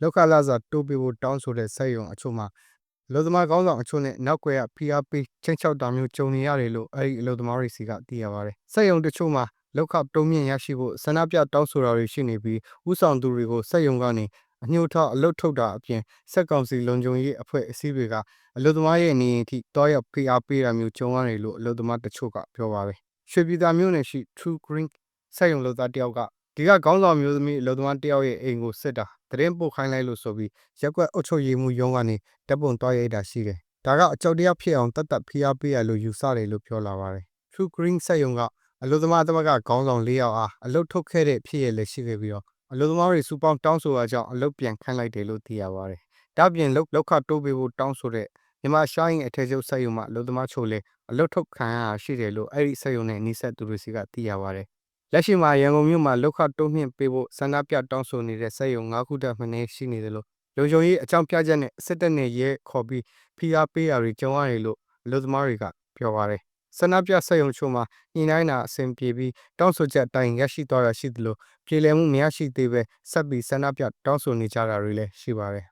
လောက်ခလာစာတိုးပေးဖို့တောင်းဆိုတဲ့စက်ရုံအချို့မှာအလုပ်သမားကောင်းဆောင်အချို့နဲ့နောက်ကွယ်ကဖိအားပေးချင်းချောက်တာမျိုးကြုံနေရတယ်လို့အဲဒီအလုပ်သမားတွေစီကသိရပါတယ်။စက်ရုံတချို့မှာလောက်ခတုံးမြင့်ရရှိဖို့ဆန္ဒပြတောင်းဆိုတာတွေရှိနေပြီးဥဆောင်သူတွေကိုစက်ရုံကနေအညှို့ထောက်အလုပ်ထုတ်တာအပြင်စက်ကောင်စီလုံခြုံရေးအဖွဲ့အစည်းတွေကအလုပ်သမားရဲ့နေအိမ်ထိတောက်ရောက်ဖိအားပေးတာမျိုးကြုံရတယ်လို့အလုပ်သမားတချို့ကပြောပါတယ်။ရွှေပြည်သာမြို့နယ်ရှိ True Green စက်ရုံလုပ်သားတယောက်က ဒီကခေါင်းဆောင်မျိုးသမီးအလုပ်သမားတယောက်ရဲ့အိမ်ကိုစစ်တာသတင်းပို့ခိုင်းလိုက်လို့ဆိုပြီးရက်ကွက်အုပ်ချုပ်ရေးမှုရုံးကနေတပ်ပုံတွားရိုက်တာရှိတယ်။ဒါကအကြောက်တရားဖြစ်အောင်တတ်တတ်ဖိအားပေးရလို့ယူဆတယ်လို့ပြောလာပါတယ်။ True Green စက်ရုံကအလုပ်သမားသမဂ္ဂခေါင်းဆောင်၄ယောက်အားအလုပ်ထုတ်ခဲ့တဲ့ဖြစ်ရလည်းရှိခဲ့ပြီးတော့အလုပ်သမားတွေစူပေါင်းတောင်းဆိုရကြောင်းအလုပ်ပြန်ခိုင်းလိုက်တယ်လို့သိရပါတယ်။ဒါ့အပြင်လောက်လောက်ခတိုးပေးဖို့တောင်းဆိုတဲ့မြန်မာရှိုင်းအထည်ချုပ်စက်ရုံမှာအလုပ်သမားချို့လည်းအလုပ်ထုတ်ခံရတာရှိတယ်လို့အဲ့ဒီစက်ရုံနဲ့နှိစက်သူတွေစီကသိရပါတယ်။ လက်ရှိမှာရန်ကုန်မြို့မှာလောက်ခတိုးမြင့်ပေးဖို့ဆန္ဒပြတောင်းဆိုနေတဲ့စက်ရုံ၅ခုတက်မင်းရှိနေတယ်လို့လုံခြုံရေးအကြောင်းပြချက်နဲ့စစ်တပ်နဲ့ရဲခေါ်ပြီးဖိအားပေးတာတွေကြုံရတယ်လို့အလုပ်သမားတွေကပြောပါတယ်။ဆန္ဒပြစက်ရုံချို့မှာညှိနှိုင်းတာအဆင်ပြေပြီးတောင်းဆိုချက်အတိုင်းရရှိသွားတာရှိသလိုပြည်လည်မှုမရရှိသေးပဲဆက်ပြီးဆန္ဒပြတောင်းဆိုနေကြတာတွေလည်းရှိပါတယ်